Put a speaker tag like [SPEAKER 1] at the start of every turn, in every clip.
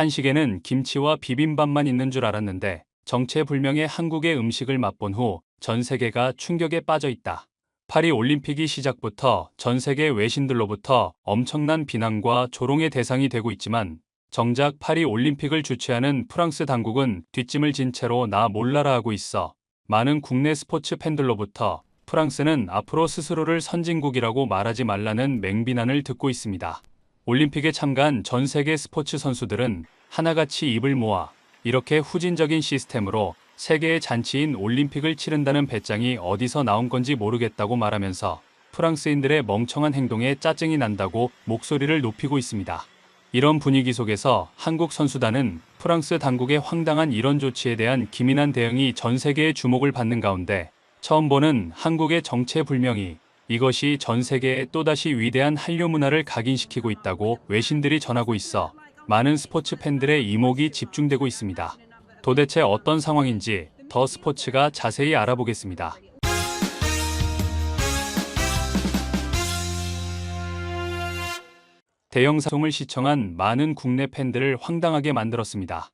[SPEAKER 1] 한식에는 김치와 비빔밥만 있는 줄 알았는데 정체불명의 한국의 음식을 맛본 후 전 세계가 충격에 빠져 있다. 파리 올림픽이 시작부터 전 세계 외신들로부터 엄청난 비난과 조롱의 대상이 되고 있지만 정작 파리 올림픽을 주최하는 프랑스 당국은 뒷짐을 진 채로 나 몰라라 하고 있어 많은 국내 스포츠 팬들로부터 프랑스는 앞으로 스스로를 선진국이라고 말하지 말라는 맹비난을 듣고 있습니다. 올림픽에 참가한 전 세계 스포츠 선수들은 하나같이 입을 모아 이렇게 후진적인 시스템으로 세계의 잔치인 올림픽을 치른다는 배짱이 어디서 나온 건지 모르겠다고 말하면서 프랑스인들의 멍청한 행동에 짜증이 난다고 목소리를 높이고 있습니다. 이런 분위기 속에서 한국 선수단은 프랑스 당국의 황당한 이런 조치에 대한 기민한 대응이 전 세계의 주목을 받는 가운데 처음 보는 한국의 정체불명이 이것이 전 세계에 또다시 위대한 한류 문화를 각인시키고 있다고 외신들이 전하고 있어 많은 스포츠 팬들의 이목이 집중되고 있습니다. 도대체 어떤 상황인지 더 스포츠가 자세히 알아보겠습니다. 대형 사송을 시청한 많은 국내 팬들을 황당하게 만들었습니다.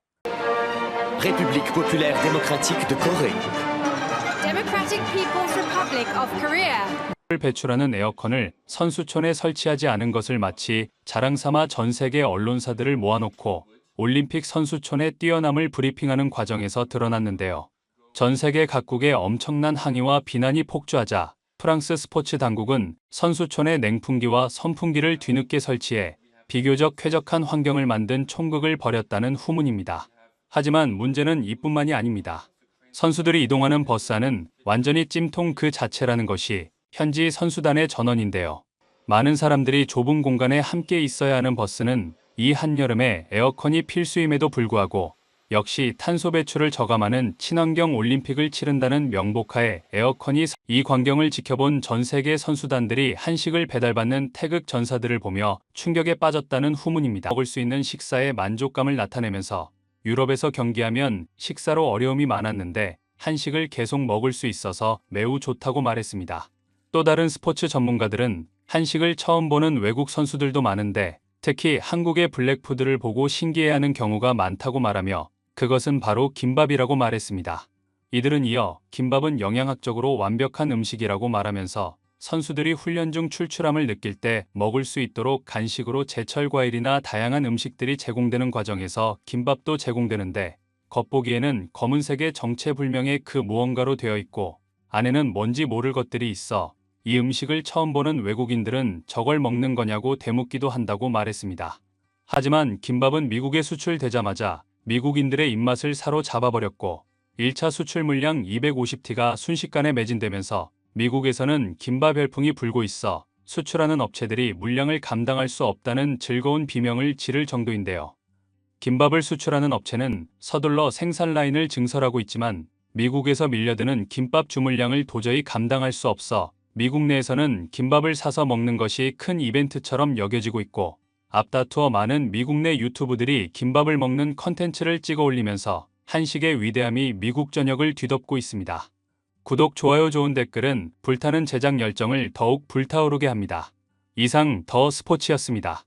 [SPEAKER 2] République populaire démocratique de Corée.
[SPEAKER 3] Democratic People's Republic of Korea.
[SPEAKER 1] 를 배출하는 에어컨을 선수촌에 설치하지 않은 것을 마치 자랑 삼아 전 세계 언론사들을 모아놓고 올림픽 선수촌의 뛰어남을 브리핑하는 과정에서 드러났는데요. 전 세계 각국의 엄청난 항의와 비난이 폭주하자 프랑스 스포츠 당국은 선수촌에 냉풍기와 선풍기를 뒤늦게 설치해 비교적 쾌적한 환경을 만든 총극을 벌였다는 후문입니다. 하지만 문제는 이뿐만이 아닙니다. 선수들이 이동하는 버스 안은 완전히 찜통 그 자체라는 것이 현지 선수단의 전원인데요. 많은 사람들이 좁은 공간에 함께 있어야 하는 버스는 이 한여름에 에어컨이 필수임에도 불구하고 역시 탄소 배출을 저감하는 친환경 올림픽을 치른다는 명목하에 에어컨이 서- 이 광경을 지켜본 전 세계 선수단들이 한식을 배달받는 태극 전사들을 보며 충격에 빠졌다는 후문입니다. 먹을 수 있는 식사에 만족감을 나타내면서 유럽에서 경기하면 식사로 어려움이 많았는데 한식을 계속 먹을 수 있어서 매우 좋다고 말했습니다. 또 다른 스포츠 전문가들은 한식을 처음 보는 외국 선수들도 많은데 특히 한국의 블랙푸드를 보고 신기해하는 경우가 많다고 말하며 그것은 바로 김밥이라고 말했습니다. 이들은 이어 김밥은 영양학적으로 완벽한 음식이라고 말하면서 선수들이 훈련 중 출출함을 느낄 때 먹을 수 있도록 간식으로 제철 과일이나 다양한 음식들이 제공되는 과정에서 김밥도 제공되는데 겉보기에는 검은색의 정체불명의 그 무언가로 되어 있고 안에는 뭔지 모를 것들이 있어 이 음식을 처음 보는 외국인들은 저걸 먹는 거냐고 대묻기도 한다고 말했습니다. 하지만 김밥은 미국에 수출되자마자 미국인들의 입맛을 사로잡아버렸고 1차 수출 물량 250T가 순식간에 매진되면서 미국에서는 김밥 열풍이 불고 있어 수출하는 업체들이 물량을 감당할 수 없다는 즐거운 비명을 지를 정도인데요. 김밥을 수출하는 업체는 서둘러 생산 라인을 증설하고 있지만 미국에서 밀려드는 김밥 주물량을 도저히 감당할 수 없어 미국 내에서는 김밥을 사서 먹는 것이 큰 이벤트처럼 여겨지고 있고 앞다투어 많은 미국 내 유튜브들이 김밥을 먹는 컨텐츠를 찍어 올리면서 한식의 위대함이 미국 전역을 뒤덮고 있습니다. 구독, 좋아요, 좋은 댓글은 불타는 제작 열정을 더욱 불타오르게 합니다. 이상 더 스포츠였습니다.